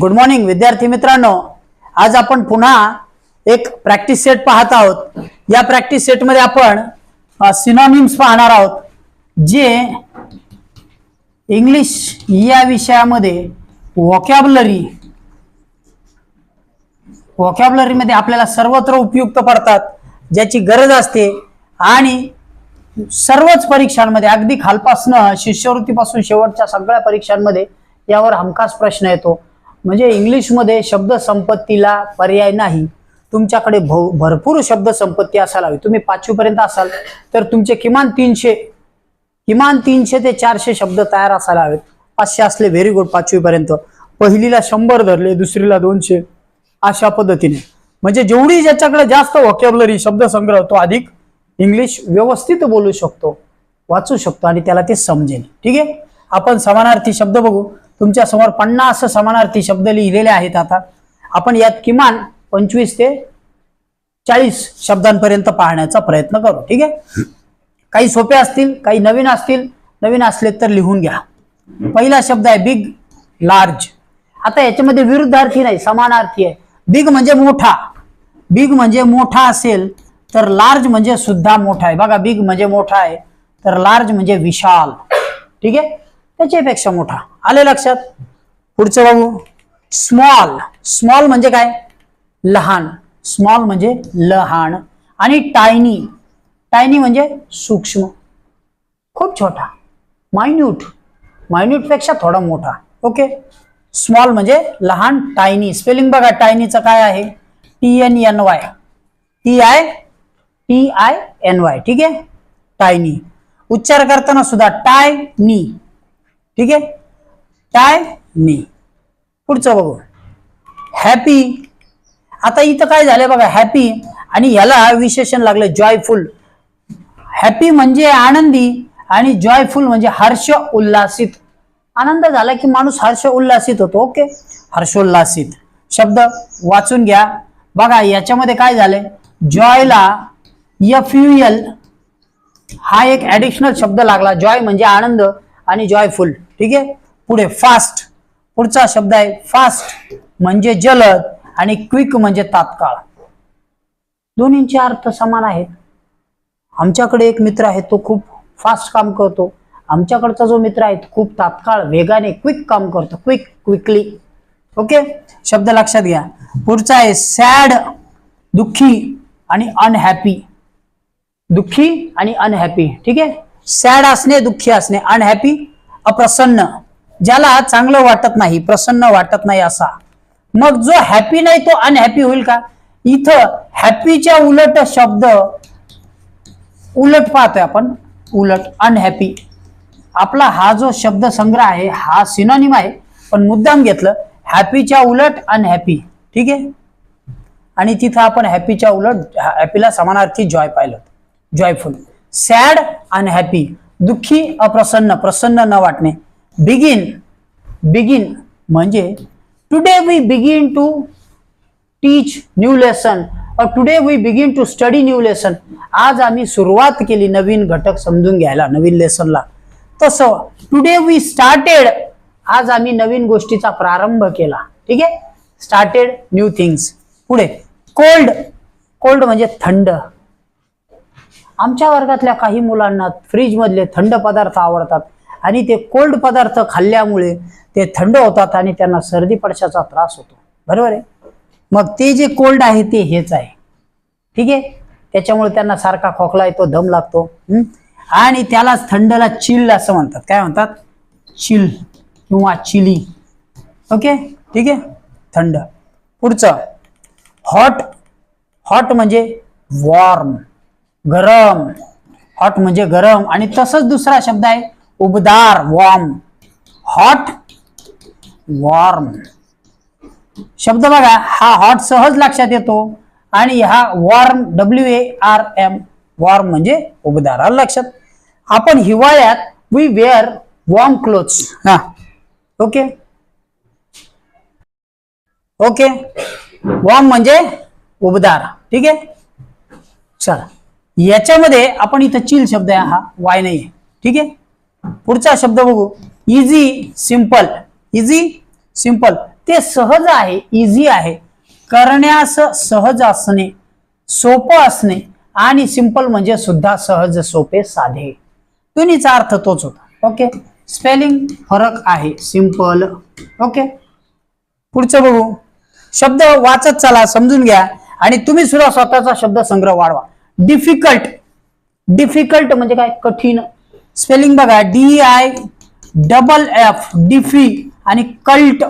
Good morning विद्यार्थी मित्रांनो. आज आपण पुन्हा एक प्रॅक्टिस सेट पाहत आहोत. या प्रॅक्टिस सेटमध्ये आपण सिनॉनिम्स पाहणार आहोत. जे इंग्लिश या विषयामध्ये वॉकॅबलरी वॉकॅबलरीमध्ये आपल्याला सर्वत्र उपयुक्त पडतात ज्याची गरज असते आणि सर्वच परीक्षांमध्ये अगदी खालपासनं शिष्यवृत्तीपासून शेवटच्या सगळ्या परीक्षांमध्ये यावर हमखास प्रश्न येतो. म्हणजे इंग्लिशमध्ये शब्दसंपत्तीला पर्याय नाही. तुमच्याकडे भौ भरपूर शब्दसंपत्ती असायला हवी. तुम्ही पाचवीपर्यंत असाल तर तुमचे किमान तीनशे किमान तीनशे ते चारशे शब्द तयार असायला हवेत. पाचशे असले व्हेरी गुड पाचवीपर्यंत. पहिलीला शंभर धरले दुसरीला दोनशे. अशा पद्धतीने. म्हणजे जेवढी ज्याच्याकडे जास्त वॉकॅबलरी शब्दसंग्रह तो अधिक इंग्लिश व्यवस्थित बोलू शकतो वाचू शकतो आणि त्याला ते समजेल. ठीक आहे? आपण समानार्थी शब्द बघू. तुमच्यासमोर पन्नास समानार्थी शब्द लिहिलेले आहेत आता. आपण यात किमान पंचवीस ते चाळीस शब्दांपर्यंत पाहण्याचा प्रयत्न करू ठीक आहे? काही सोपे असतील काही नवीन असतील नवीन असले तर लिहून घ्या. पहिला शब्द आहे बिग लार्ज आता याच्यामध्ये विरुद्धार्थी नाही समानार्थी आहे. बिग म्हणजे मोठा. बिग म्हणजे मोठा असेल तर लार्ज म्हणजे सुद्धा मोठा आहे. बघा बिग म्हणजे मोठा आहे तर लार्ज म्हणजे विशाल. ठीक आहे? त्याच्यापेक्षा मोठा. आले लक्षात? पुढचं बघू. स्मॉल स्मॉल म्हणजे काय? लहान. स्मॉल म्हणजे लहान. आणि टायनी टायनी म्हणजे सूक्ष्म. खूप छोटा. मायन्यूट मायन्यूटपेक्षा थोडा मोठा. ओके स्मॉल म्हणजे लहान टायनी स्पेलिंग बघा टायनीचं काय आहे? T N N Y T I T I N Y ठीक आहे? टायनी उच्चार करताना सुद्धा टाय नी ठीक आहे? काय? नी पुढचं बघू. हॅपी आता इथं काय झालंय बघा हॅपी आणि याला विशेषण लागलं जॉयफुल हॅपी म्हणजे आनंदी आणि जॉयफुल म्हणजे हर्ष उल्लासित. आनंद झाला की माणूस हर्ष उल्लासित होतो ओके हर्षोल्लासित शब्द वाचून घ्या. बघा याच्यामध्ये काय झालंय? जॉयला एफ यू एल हा एक ऍडिशनल शब्द लागला. जॉय म्हणजे आनंद आणि जॉयफुल ठीक आहे? पुढे फास्ट पुढचा शब्द आहे फास्ट म्हणजे जलद आणि क्विक म्हणजे तात्काळ. दोन्हींचे अर्थ समान आहेत. आमच्याकडे एक मित्र आहे तो खूप फास्ट काम करतो. आमच्याकडचा जो मित्र आहे तो खूप तात्काळ वेगाने क्विक काम करतो. Quick quickly okay? शब्द लक्षात घ्या. पुढचा आहे सॅड दुःखी आणि अनहॅपी दुःखी आणि अनहॅपी ठीक आहे? सॅड असणे दुःखी असणे अनहॅपी अप्रसन्न. ज्याला चांगलं वाटत नाही प्रसन्न वाटत नाही असा. मग जो हॅपी नाही तो अनहॅपी होईल का? इथं हॅपीच्या उलट शब्द उलट पाहतोय आपण. उलट अनहॅपी आपला हा जो शब्द संग्रह आहे हा सिनॉनिम आहे. पण मुद्दाम घेतलं हॅपीच्या उलट अनहॅपी ठीक आहे? आणि तिथं आपण हॅपीच्या उलट हॅपीला समानार्थी जॉय पाहिलं जॉयफुल सॅड अनहॅपी दुःखी अप्रसन्न प्रसन्न न वाटणे. बिगिन बिगिन म्हणजे today we begin to teach new lesson today we begin to study new lesson आज आम्ही सुरुवात केली नवीन घटक समजून घ्यायला नवीन लेसनला तसं टुडे वी स्टार्टेड आज आम्ही नवीन गोष्टीचा प्रारंभ केला. ठीक आहे? स्टार्टेड न्यू थिंग्स पुढे. कोल्ड कोल्ड म्हणजे थंड. आमच्या वर्गातल्या काही मुलांना फ्रीजमधले थंड पदार्थ आवडतात आणि ते कोल्ड पदार्थ खाल्ल्यामुळे ते थंड होतात आणि त्यांना सर्दी पडशाचा त्रास होतो. बरोबर आहे? मग ते जे कोल्ड आहे ते हेच आहे. ठीक आहे? त्याच्यामुळे त्यांना सारखा खोकला येतो दम लागतो. आणि त्यालाच थंडला चिल असं म्हणतात. काय म्हणतात? चिल किंवा चिली. ओके? ठीक आहे? थंड. पुढचं. हॉट. हॉट म्हणजे वॉर्म. गरम. हॉट म्हणजे गरम. आणि तसंच दुसरा शब्द आहे उबदार वॉर्म हॉट वॉर्म शब्द बघा हा हॉट सहज लक्षात येतो आणि हा warm W A R M warm म्हणजे उबदार आलं लक्षात. आपण हिवाळ्यात वी वेअर वॉर्म क्लोथ्स हा. ओके ओके वॉर्म म्हणजे उबदार. ठीक आहे? चला. याच्यामध्ये आपण इथं चिल शब्द आहे हा वाय नाही आहे. ठीक आहे? पुढचा शब्द बघू. इझी सिंपल इझी सिंपल ते सहज आहे इझी आहे. करण्यास सहज असणे सोपं असणे आणि सिंपल म्हणजे सुद्धा सहज सोपे साधे. दोन्हीचा अर्थ तोच होता. ओके स्पेलिंग फरक आहे सिंपल ओके पुढचं बघू. शब्द वाचत चला समजून घ्या. आणि तुम्ही सुद्धा स्वतःचा शब्द संग्रह वाढवा. डिफिकल्ट डिफिकल्ट म्हणजे काय? कठीण. स्पेलिंग बघा डी आय डबल एफ डिफी आणि कल्ट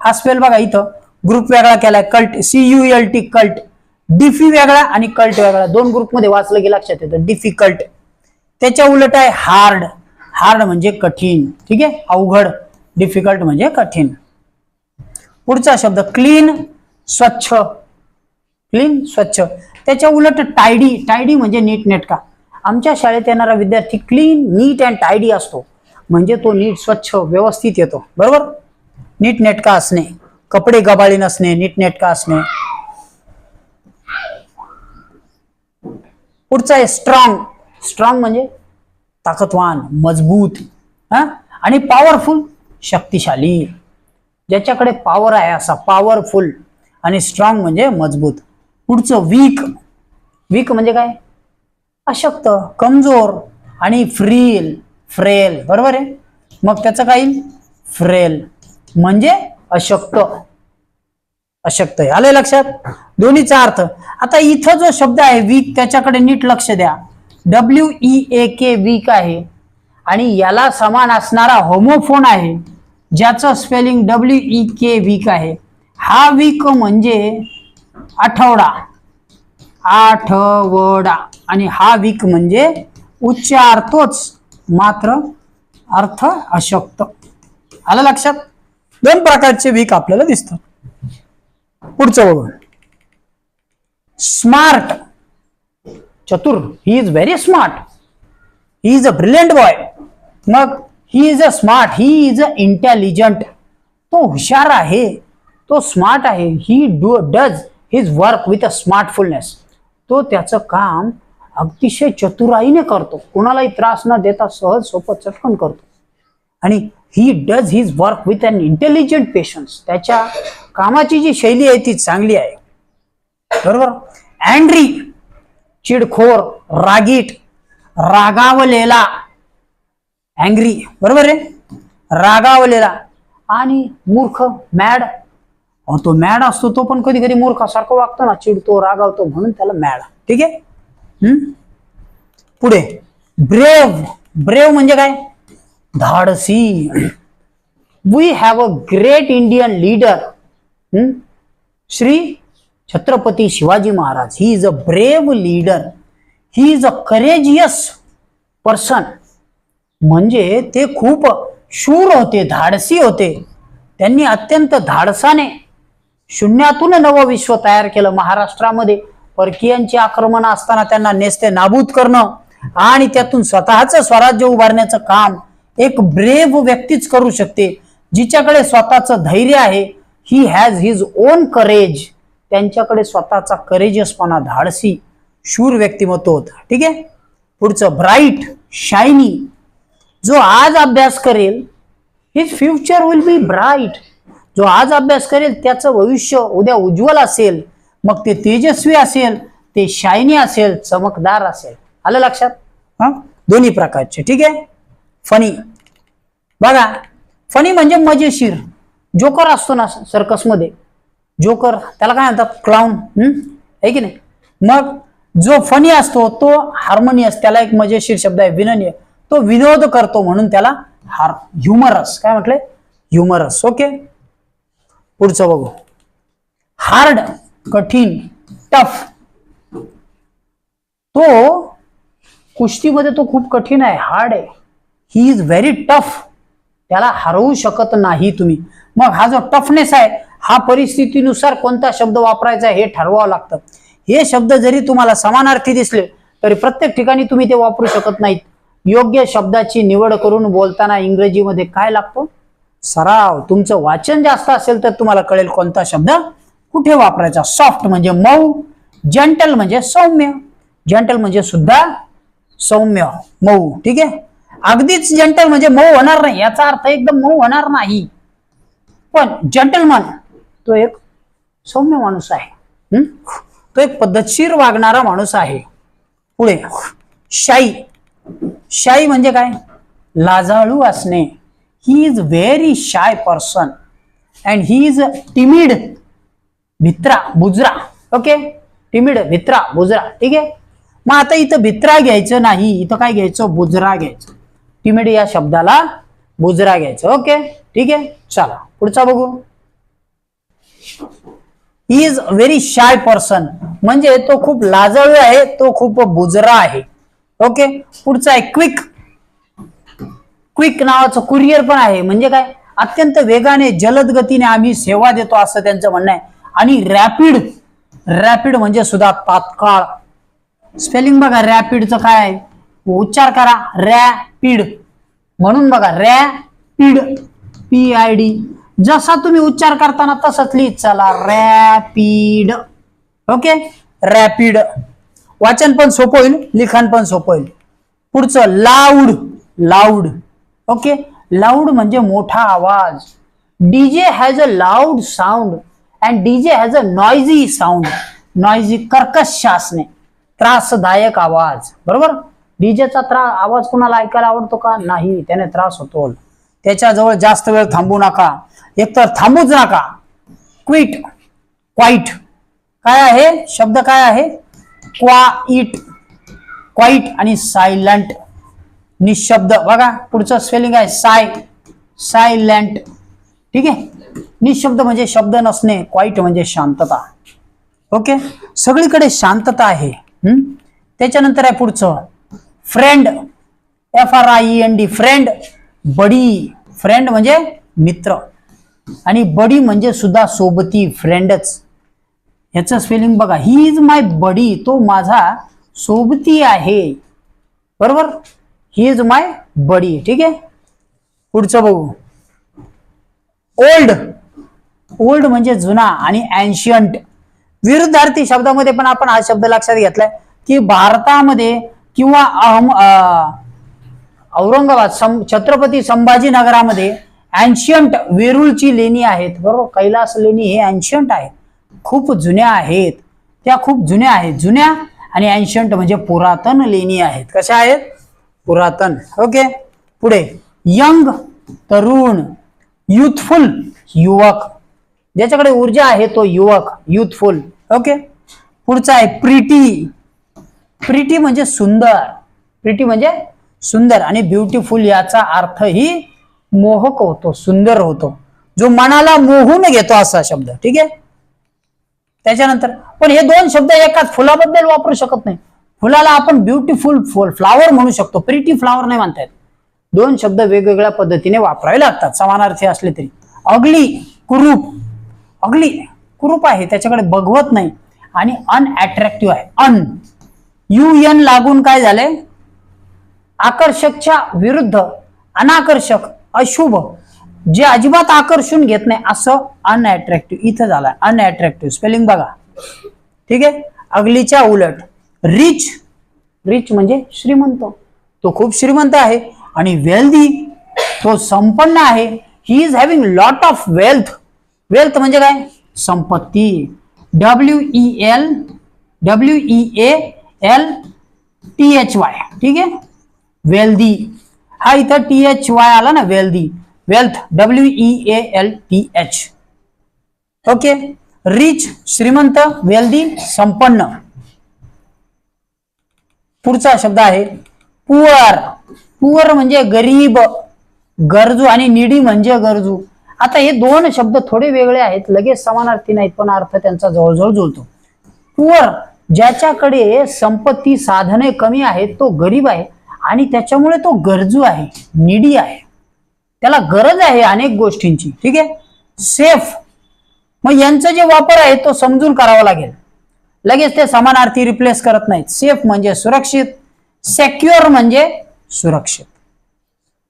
हा स्पेल बघा इथं. ग्रुप वेगळा केलाय cult C U L T cult डिफी वेगळा आणि कल्ट वेगळा. दोन ग्रुपमध्ये वाचलं की लक्षात येतं. डिफिकल्ट त्याच्या उलट आहे हार्ड हार्ड म्हणजे कठीण. ठीक आहे? अवघड. डिफिकल्ट म्हणजे कठीण. पुढचा शब्द क्लीन स्वच्छ. क्लीन स्वच्छ. त्याच्या उलट टायडी टायडी म्हणजे नीट नेटका आमच्या शाळेत येणारा विद्यार्थी क्लीन नीट अँड टायडी असतो. म्हणजे तो नीट स्वच्छ व्यवस्थित येतो. बरोबर? नीट नेटका असणे कपडे गबाळी नसणे नीट नेटका असणे. पुढचा आहे स्ट्रॉंग स्ट्रॉंग म्हणजे ताकदवान मजबूत हा? आणि पॉवरफुल शक्तिशाली. ज्याच्याकडे पॉवर आहे असा पॉवरफुल आणि स्ट्रॉंग म्हणजे मजबूत. पुढचं वीक वीक म्हणजे काय? अशक्त. कमजोर आणि फ्रील फ्रेल बरोबर आहे? मग त्याचं काय येईल? फ्रेल म्हणजे अशक्त. अशक्त आहे. आलंय लक्षात? दोन्हीचा अर्थ. आता इथं जो शब्द आहे वीक त्याच्याकडे नीट लक्ष द्या. W E A K weak आहे. आणि याला समान असणारा होमोफोन आहे ज्याचं spelling W E K weak आहे. हा वीक म्हणजे आठवडा. आठवडा. आणि हा वीक म्हणजे उच्चारतोच मात्र अर्थ अशक्त. आलं लक्षात? दोन प्रकारचे वीक आपल्याला दिसतात. पुढचं बघू स्मार्ट चतुर. He is very smart he is a brilliant boy मग he is a smart he is a intelligent तो हुशार आहे. तो स्मार्ट आहे. He do does his work with a smartfulness तो त्याचं काम अतिशय चतुराईने करतो. कोणालाही त्रास न देता सहज सोपं चटकन करतो. आणि he does his work with an intelligent patience त्याच्या कामाची जी शैली आहे ती चांगली आहे. बरोबर? अँड्री चिडखोर रागीट रागावलेला. अँग्री बरोबर आहे रागावलेला. आणि मूर्ख मॅड तो मॅड असतो तो पण कधी कधी मूर्खासारखं वागतो ना चिडतो रागावतो म्हणून त्याला मॅड. ठीक आहे? हम्म? पुढे. ब्रेव ब्रेव म्हणजे काय? धाडसी. We have a great Indian leader Shri Chhatrapati Shivaji Maharaj. He is a brave leader he is a courageous person म्हणजे ते खूप शूर होते धाडसी होते. त्यांनी अत्यंत धाडसाने शून्यातून नवं विश्व तयार केलं महाराष्ट्रामध्ये. परकीयांची आक्रमण असताना त्यांना नेस्ते नाबूद करणं आणि त्यातून स्वतःचं स्वराज्य उभारण्याचं काम एक ब्रेव व्यक्तीच करू शकते जिच्याकडे स्वतःचं धैर्य आहे. He has his own courage त्यांच्याकडे स्वतःचा करेजसपणा धाडसी शूर व्यक्तिमत्व होतं. ठीक आहे? पुढचं ब्राईट शायनी जो आज अभ्यास करेल his future will be bright जो आज अभ्यास करेल त्याचं भविष्य उद्या उज्ज्वल असेल मग ते तेजस्वी असेल ते शायनी असेल चमकदार असेल. आलं लक्षात? हा? दोन्ही प्रकारचे ठीक आहे? फनी. बघा फनी म्हणजे मजेशीर. जोकर असतो ना सर्कसमध्ये. जोकर त्याला काय म्हणतात? क्लाउन आहे की नाही? मग जो फनी असतो तो हार्मोनियस त्याला एक मजेशीर शब्द आहे विननीय. तो विनोद करतो म्हणून त्याला हार ह्युमरस काय म्हटले ह्युमरस ओके? पुढचं बघू. हार्ड कठीण टफ तो कुस्तीमध्ये तो खूप कठीण आहे हार्ड आहे. ही इज व्हेरी टफ त्याला हरवू शकत नाही तुम्ही. मग हा जो टफनेस आहे हा परिस्थितीनुसार कोणता शब्द वापरायचा हे ठरवावं लागतं. हे शब्द जरी तुम्हाला समानार्थी दिसले तरी प्रत्येक ठिकाणी तुम्ही ते वापरू शकत नाहीत. योग्य शब्दाची निवड करून बोलताना इंग्रजीमध्ये काय लागतो? सराव तुमचं वाचन जास्त असेल तर तुम्हाला कळेल कोणता शब्द कुठे वापरायचा. सॉफ्ट म्हणजे मऊ जंटल म्हणजे सौम्य. जंटल म्हणजे सुद्धा सौम्य मऊ. ठीक आहे? अगदीच जंटल म्हणजे मऊ होणार नाही. याचा अर्थ एकदम मऊ होणार नाही. पण जेंटलमन तो एक सौम्य माणूस आहे. तो एक पद्धतशीर वागणारा माणूस आहे. पुढे. शाई. शाई म्हणजे काय? लाजाळू असणे. He is very shy person and he is timid भित्रा बुजरा ओके टिमिड भित्रा बुजरा ठीक आहे मग आता इथं भित्रा घ्यायचं नाही. इथं काय घ्यायचं? बुजरा घ्यायचं. टिमिड या शब्दाला बुजरा घ्यायचं. ओके ठीक आहे? चला. पुढचा बघू. He is very shy person म्हणजे तो खूप लाजळू आहे तो खूप बुजरा आहे. ओके पुढचा आहे क्विक क्विक नावाचं कुरिअर पण आहे. म्हणजे काय? अत्यंत वेगाने जलद गतीने आम्ही सेवा देतो असं त्यांचं म्हणणं आहे. आणि रॅपिड रॅपिड म्हणजे सुद्धा तात्काळ. स्पेलिंग बघा रॅपिडचं काय आहे? उच्चार करा. रॅपिड. म्हणून बघा रॅपिड. P I D. जसा तुम्ही उच्चार करताना तसंच लिहित चला. रॅपिड. ओके? रॅपिड. वाचन पण सोपं होईल लिखाण पण सोपं होईल. पुढचं लाऊड. लाऊड. ओके लाऊड म्हणजे मोठा आवाज. DJ has a loud sound and DJ has a noisy sound noisy कर्कश शासने. त्रासदायक आवाज. बरोबर? डीजेचा त्रास आवाज कुणाला ऐकायला आवडतो का? नाही. त्याने त्रास होतो. त्याच्याजवळ जास्त वेळ थांबू नका. एकतर थांबूच नका. क्विट क्वाईट काय आहे? शब्द काय आहे? क्वा इट क्वाईट आणि सायलंट निशब्द. बघा पुढचं स्पेलिंग आहे साय. सायलंट. ठीक आहे? निशब्द म्हणजे शब्द नसणे क्वाईट म्हणजे शांतता. ओके? सगळीकडे शांतता आहे. त्याच्यानंतर आहे पुढचं. Friend F R I N D friend buddy friend म्हणजे मित्र. आणि बडी म्हणजे सुद्धा सोबती फ्रेंडच ह्याचं स्पेलिंग बघा. ही इज माय बडी तो माझा सोबती आहे. बरोबर? ही इज माय बडी ठीक आहे? पुढचं बघू. ओल्ड ओल्ड म्हणजे जुना आणि अँशियंट विरुद्धार्थी शब्दामध्ये पण आपण हा शब्द लक्षात घेतलाय की भारतामध्ये किंवा अहम औरंगाबाद सं छत्रपती संभाजीनगरामध्ये अँशियंट वेरूळची लेणी आहेत. बरोबर? कैलास लेणी हे अँशियंट आहेत. खूप जुन्या आहेत. त्या खूप जुन्या आहेत. जुन्या आणि अँशियंट म्हणजे पुरातन लेणी आहेत. कशा आहेत? पुरातन. ओके पुढे. यंग तरुण युथफुल युवक. ज्याच्याकडे ऊर्जा आहे तो युवक युथफुल ओके पुढचा आहे प्रिटी प्रिटी म्हणजे सुंदर. प्रिटी म्हणजे सुंदर आणि ब्युटिफुल याचा अर्थ ही मोहक होतो सुंदर होतो. जो मनाला मोहून घेतो असा शब्द. ठीक आहे? त्याच्यानंतर पण हे दोन शब्द एकाच फुलाबद्दल वापरू शकत नाही. फुलाला आपण ब्युटिफुल फुल फ्लावर म्हणू शकतो. प्रिटी फ्लावर नाही म्हणता येत. दोन शब्द वेगवेगळ्या पद्धतीने वापरावे लागतात. समानार्थी असले तरी. अगली कुरूप. अगली कुरूप आहे. त्याच्याकडे बघवत नाही. आणि अनअट्रॅक्टिव्ह आहे. अन यू एन लागून काय झाले? आकर्षकच्या विरुद्ध अनाकर्षक अशुभ. जे अजिबात आकर्षून घेत नाही असं अनअट्रॅक्टिव्ह इथं झालं अनअट्रॅक्टिव्ह स्पेलिंग बघा. ठीक आहे? अगलीच्या उलट. रिच. रिच म्हणजे श्रीमंत. तो खूप श्रीमंत आहे आणि वेल्दी तो संपन्न आहे. He is having lot of wealth wealth म्हणजे काय? संपत्ती. W E L W E A L T H Y ठीक आहे? वेल्दी. हा इथं टी एच वाय आला ना wealthy. Wealth W E A L T H okay rich श्रीमंत वेल्दी संपन्न. पुढचा शब्द आहे पुअर पुअर म्हणजे गरीब गरजू आणि निडी म्हणजे गरजू. आता हे दोन शब्द थोडे वेगळे आहेत लगेच समानार्थी नाहीत पण अर्थ त्यांचा जवळजवळ जुळतो. पुअर ज्याच्याकडे संपत्ती साधने कमी आहेत तो गरीब आहे आणि त्याच्यामुळे तो गरजू आहे निडी आहे. त्याला गरज आहे अनेक गोष्टींची ठीक आहे? सेफ. मग यांचा जे वापर आहे तो समजून करावा लागेल. लगेच ते समानार्थी रिप्लेस करत नाहीत. सेफ म्हणजे सुरक्षित सेक्युअर म्हणजे सुरक्षित.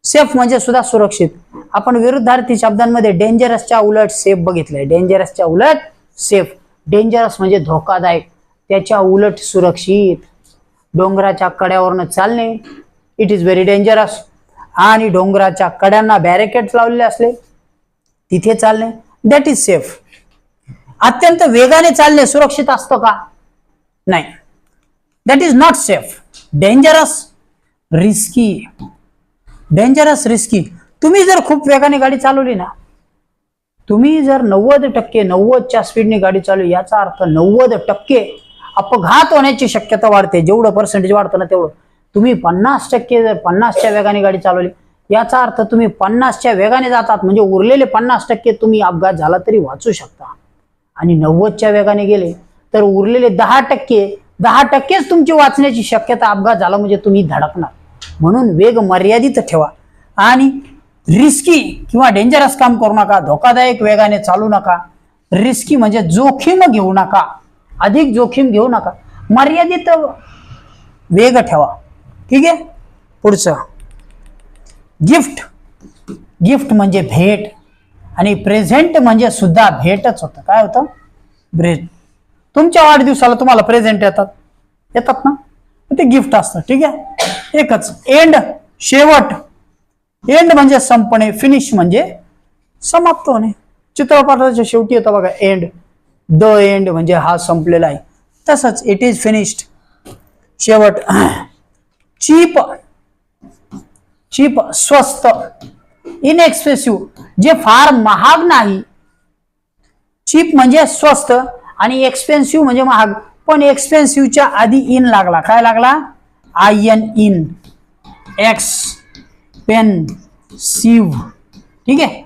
सेफ म्हणजे सुद्धा सुरक्षित. आपण विरुद्धार्थी शब्दांमध्ये डेंजरसच्या उलट सेफ बघितलंय. डेंजरसच्या उलट सेफ डेंजरस म्हणजे धोकादायक. त्याच्या उलट सुरक्षित. डोंगराच्या कड्यावरनं चालणे. इट इज व्हेरी डेंजरस आणि डोंगराच्या कड्यांना बॅरिकेड्स लावलेले असले. तिथे चालणे. दॅट इज सेफ अत्यंत वेगाने चालणे सुरक्षित असतं का? नाही. That is not safe dangerous risky dangerous risky तुम्ही जर खूप वेगाने गाडी चालवली ना तुम्ही जर नव्वद टक्के नव्वदच्या स्पीडने गाडी चालवली याचा अर्थ नव्वद टक्के अपघात होण्याची शक्यता वाढते. जेवढं पर्सेंटेज वाढतं ना तेवढं. तुम्ही पन्नास टक्के जर पन्नासच्या वेगाने गाडी चालवली याचा अर्थ तुम्ही पन्नासच्या वेगाने जातात म्हणजे उरलेले पन्नास टक्के तुम्ही अपघात झाला तरी वाचू शकता. आणि नव्वदच्या वेगाने गेले तर उरलेले दहा टक्के दहा टक्केच तुमची वाचण्याची शक्यता अपघात झाला म्हणजे तुम्ही धडकणार. म्हणून वेग मर्यादित ठेवा आणि रिस्की किंवा डेंजरस काम करू नका धोकादायक वेगाने चालू नका. रिस्की म्हणजे जोखीम घेऊ नका. अधिक जोखीम घेऊ नका. मर्यादित वेग ठेवा. ठीक आहे? पुढचं. गिफ्ट गिफ्ट म्हणजे भेट. आणि प्रेझेंट म्हणजे सुद्धा भेटच होतं. काय होतं? ब्रेज तुमच्या वाढदिवसाला तुम्हाला प्रेझेंट येतात. येतात ना? ते गिफ्ट असतं. ठीक आहे? एकच. एंड शेवट. एंड म्हणजे संपणे. फिनिश म्हणजे समाप्त होणे. चित्रपटाच्या शेवटी येतं बघा. एंड द एंड म्हणजे हा संपलेला आहे. तसंच इट इज फिनिश्ड शेवट. चीप. चीप स्वस्त. इनएक्सपेन्सिव्ह जे फार महाग नाही. चीप म्हणजे स्वस्त आणि एक्सपेन्सिव्ह म्हणजे महाग. पण एक्सपेन्सिव्हच्या आधी इन लागला. काय लागला? I N in. X pen सिव ठीक आहे?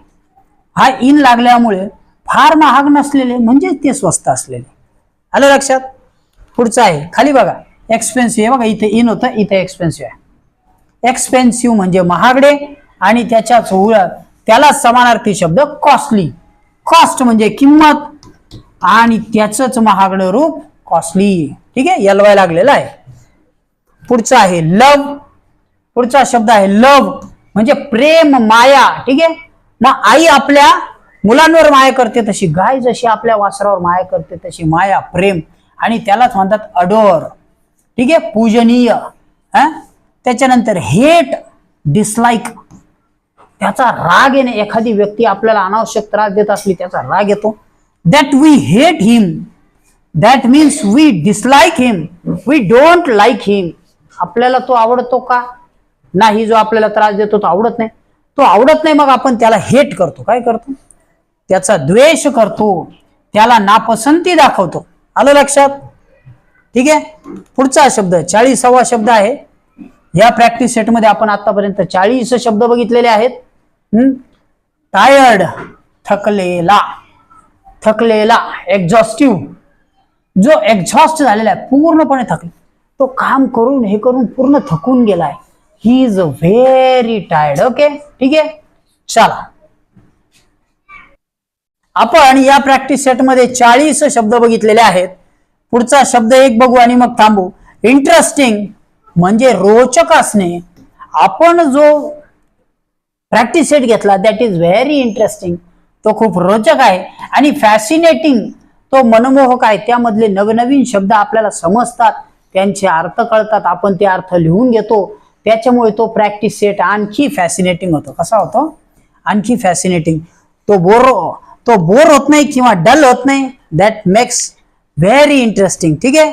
हा इन लागल्यामुळे फार महाग नसलेले म्हणजे ते स्वस्त असलेले. आलं लक्षात? पुढचं आहे. खाली बघा. एक्सपेन्सिव्ह आहे बघा इथे इन होतं इथे एक्सपेन्सिव्ह आहे. एक्सपेन्सिव्ह म्हणजे महागडे आणि त्याच्याच उलट त्याला समानार्थी शब्द कॉस्टली कॉस्ट म्हणजे किंमत. आणि त्याचंच महागडं रूप कॉस्टली ठीक आहे? यलवाय लागलेलं आहे. पुढचं आहे लव पुढचा शब्द आहे लव म्हणजे प्रेम माया. ठीक आहे? मग आई आपल्या मुलांवर माया करते तशी गाय जशी आपल्या वासरावर माया करते तशी माया प्रेम. आणि त्यालाच म्हणतात अडोर ठीक आहे? पूजनीय. हा? त्याच्यानंतर हेट डिसलाईक त्याचा राग येणे एखादी व्यक्ती आपल्याला अनावश्यक त्रास देत असली त्याचा राग येतो. That we hate him that means we dislike him we don't like him आपल्याला तो आवडतो का? नाही जो आपल्याला त्रास देतो तो आवडत नाही. तो आवडत नाही मग आपण त्याला हेट करतो. काय करतो? त्याचा द्वेष करतो. त्याला नापसंती दाखवतो. आलं लक्षात? ठीक आहे? पुढचा शब्द चाळीसावा शब्द आहे. या प्रॅक्टिस सेटमध्ये आपण आतापर्यंत चाळीस शब्द बघितलेले आहेत. टायर्ड थकलेला. थकलेला एक्झॉस्टिव्ह जो एक्झॉस्ट झालेला आहे पूर्णपणे थकले. तो काम करून हे करून पूर्ण थकून गेलाय. He is very tired okay ठीक आहे? चला. आपण या प्रॅक्टिस सेटमध्ये चाळीस शब्द बघितलेले आहेत. पुढचा शब्द एक बघू आणि मग थांबू. इंटरेस्टिंग म्हणजे रोचक असणे. आपण जो प्रॅक्टिस सेट घेतला. दॅट इज व्हेरी इंटरेस्टिंग तो खूप रोचक आहे. आणि फॅसिनेटिंग तो मनमोहक आहे. त्यामधले नवनवीन शब्द आपल्याला समजतात. त्यांचे अर्थ कळतात. आपण ते अर्थ लिहून घेतो. त्याच्यामुळे तो प्रॅक्टिस सेट आणखी फॅसिनेटिंग होतो. कसा होतो? आणखी फॅसिनेटिंग तो बोर तो बोर होत नाही किंवा डल होत नाही. दॅट मेक्स व्हेरी इंटरेस्टिंग ठीक आहे?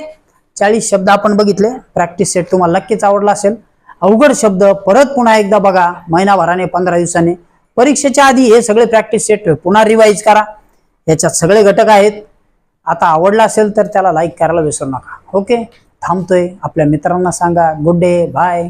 चाळीस शब्द आपण बघितले. प्रॅक्टिस सेट तुम्हाला नक्कीच आवडला असेल. अवघड शब्द परत पुन्हा एकदा बघा महिनाभराने पंधरा दिवसाने. परीक्षेच्या आधी हे सगळे प्रॅक्टिस सेट पुन्हा रिवाईज करा. याच्यात सगळे घटक आहेत. आता आवडला असेल तर त्याला लाईक करायला विसरू नका. ओके थांबतोय. आपल्या मित्रांना सांगा गुड डे बाय.